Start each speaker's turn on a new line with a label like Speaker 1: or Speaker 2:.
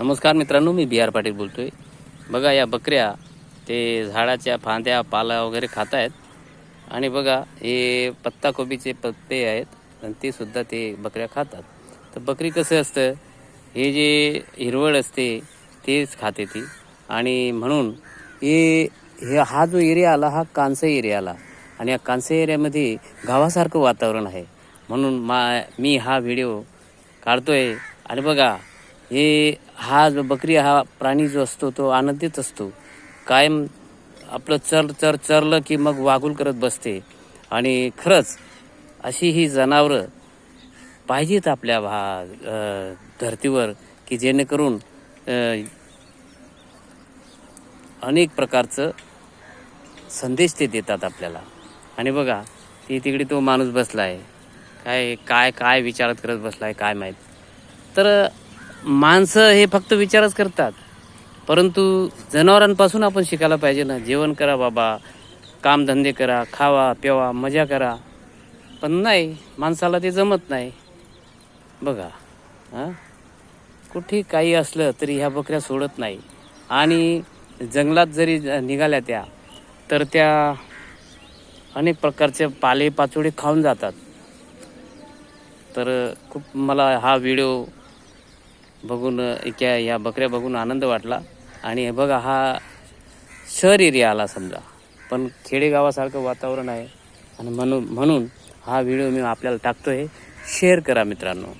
Speaker 1: नमस्कार मित्रांनो मी बी आर पाटील बोलतोय. बघा या बकऱ्या ते झाडाच्या फांद्या पाला वगैरे खात आहेत आणि बघा हे पत्ताकोबीचे पत्ते आहेत आणि ते सुद्धा ते बकऱ्या खातात. तर बकरी कसं असतं? हे जे हिरवळ असते तेच खाते ती. आणि म्हणून हे हे हा जो एरिया आला हा कांसे एरिया आला. आणि या कांसे एरियामध्ये गावासारखं वातावरण आहे. म्हणून मा मी हा व्हिडिओ काढतोय. आणि बघा हे हा जो बकरी हा प्राणी जो असतो तो आनंदीच असतो. कायम आपलं चर चर चरलं की मग वागूल करत बसते. आणि खरंच अशी ही जनावरं पाहिजेत आपल्या भा धर्तीवर की जेणेकरून अनेक प्रकारचं संदेश ते देतात आपल्याला. आणि बघा ती तिकडे तो माणूस बसला आहे काय काय काय विचारात करत बसला आहे काय माहीत. तर माणसं हे फक्त विचारच करतात. परंतु जनावरांपासून आपण शिकायला पाहिजे ना. जेवण करा बाबा कामधंदे करा खावा प्यावा मजा करा. पण नाही माणसाला ते जमत नाही. बघा हां? कुठे काही असलं तरी ह्या बकऱ्या सोडत नाही. आणि जंगलात जरी निघाल्या त्या तर त्या अनेक प्रकारचे पाले पाचोळे खाऊन जातात. तर खूप मला हा व्हिडिओ बघून इक्या या बकऱ्या बघून आनंद वाटला. आणि हे बघा हा शहर एरिया आला समजा. पण खेडेगावासारखं वातावरण आहे. आणि म्हणून म्हणून हा व्हिडिओ मी आपल्याला टाकतो आहे शेअर करा मित्रांनो.